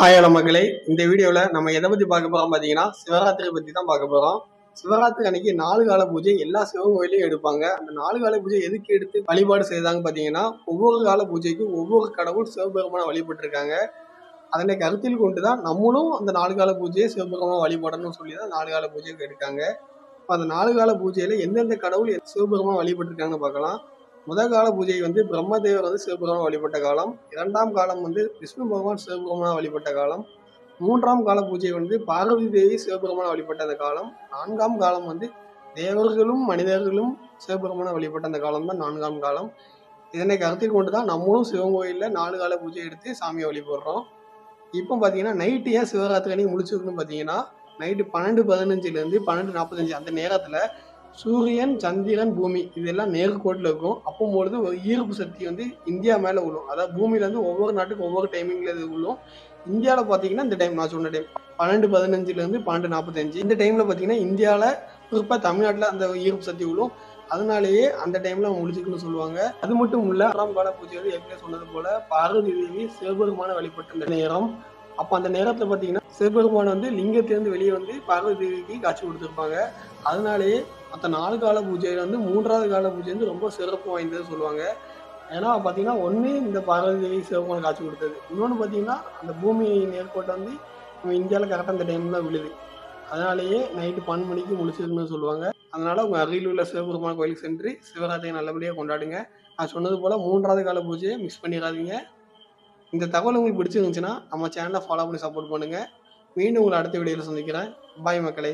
Hi hello மக்களே இந்த வீடியோவில் நம்ம எதை பற்றி பார்க்க போகிறோம் பார்த்தீங்கன்னா சிவராத்திரி பற்றி தான் பார்க்க போகிறோம் சிவராத்திரி அன்னைக்கு நாலு கால பூஜை எல்லா சிவன் கோயிலையும் எடுப்பாங்க. அந்த நாலு கால பூஜை எதுக்கு எடுத்து வழிபாடு செய்தாங்க பார்த்தீங்கன்னா ஒவ்வொரு கால பூஜைக்கும் ஒவ்வொரு கடவுள் சிவபெருமான வழிபட்டிருக்காங்க. அதனை கருத்தில் கொண்டு தான் நம்மளும் அந்த நாலு கால பூஜையை சிவபெருமான வழிபடணும்னு சொல்லி தான் நாலு கால பூஜைக்கு எடுக்காங்க. இப்போ அந்த நாலு கால பூஜையில் எந்தெந்த கடவுள் சிவபெருமான வழிபட்டிருக்காங்கன்னு பார்க்கலாம். முதல் கால பூஜை வந்து பிரம்மதேவர் வந்து சிவபெருமான வழிபட்ட காலம் இரண்டாம் காலம் வந்து விஷ்ணு பகவான் சிவபெருமான வழிபட்ட காலம் மூன்றாம் கால பூஜை வந்து பார்வதி தேவி சிவபெருமான வழிபட்ட அந்த காலம் நான்காம் காலம் வந்து தேவர்களும் மனிதர்களும் சிவபெருமான வழிபட்ட அந்த காலம் தான் நான்காம் காலம். இதனை கருத்தில் கொண்டு தான் நம்மளும் சிவன் கோயிலில் நாலு கால பூஜை எடுத்து சாமியை வழிபடுறோம். இப்போ பார்த்தீங்கன்னா நைட்டு ஏன் சிவராத்திரி அன்னைக்கு முடிச்சிருக்குன்னு பார்த்தீங்கன்னா நைட்டு பன்னெண்டு பதினஞ்சுலேருந்து பன்னெண்டு நாற்பத்தஞ்சு அந்த நேரத்தில் சூரியன் சந்திரன் பூமி இதெல்லாம் நேர்கோட்டில் இருக்கும். அப்போம்பொழுது ஒரு ஈர்ப்பு சக்தி வந்து இந்தியா மேலே விழும் அதாவது பூமியிலேருந்து ஒவ்வொரு நாட்டுக்கும் ஒவ்வொரு டைமிங்கில் இது விழும் இந்தியாவில் பார்த்தீங்கன்னா இந்த டைம் நான் சொன்ன டைம் பன்னெண்டு பதினஞ்சுலேருந்து பன்னெண்டு நாற்பத்தஞ்சு இந்த டைமில் பார்த்தீங்கன்னா இந்தியாவில் குறிப்பாக தமிழ்நாட்டில் அந்த ஈர்ப்பு சக்தி விழும் அதனாலேயே அந்த டைமில் முடிச்சுக்கணும்னு சொல்லுவாங்க. அது மட்டும் இல்லை ஆறாம் கால பூஜை வந்து ஏற்கனவே சொன்னது போல பார்வதி தேவி சிவபெருமான வழிபட்ட இந்த நேரம் அப்போ அந்த நேரத்தில் பார்த்தீங்கன்னா சிவபெருமான் வந்து லிங்கத்திலேருந்து வெளியே வந்து பார்வதி தேவிக்கு காட்சி கொடுத்துருப்பாங்க. அதனாலேயே மற்ற நாலு கால பூஜையில் வந்து மூன்றாவது கால பூஜை வந்து ரொம்ப சிறப்பு வாய்ந்தது சொல்லுவாங்க. ஏன்னா பார்த்தீங்கன்னா ஒன்று இந்த பார்வதி தேவி சிவபெருமான் காட்சி கொடுத்தது. இன்னொன்று பார்த்தீங்கன்னா அந்த பூமியின் ஏற்பாட்டை வந்து நம்ம இந்தியாவில் கரெக்டாக அந்த டைம் தான் விழுது. அதனாலேயே நைட்டு பன்னெண்டு மணிக்கு முடிச்சிருக்குன்னு சொல்லுவாங்க. அதனால உங்கள் அருகில் உள்ள சிவபெருமான் கோயிலுக்கு சென்று சிவராத்திரியை நல்லபடியாக கொண்டாடுங்க. நான் சொன்னது போல் மூன்றாவது கால பூஜையை மிஸ் பண்ணிடாதீங்க. இந்த தகவல் உங்களுக்கு பிடிச்சிருந்துச்சுன்னா நம்ம சேனலை ஃபாலோ பண்ணி சப்போர்ட் பண்ணுங்கள் மீண்டும் உங்களை அடுத்த வீடியோவில் சந்திக்கிறேன். பாய் மக்களே.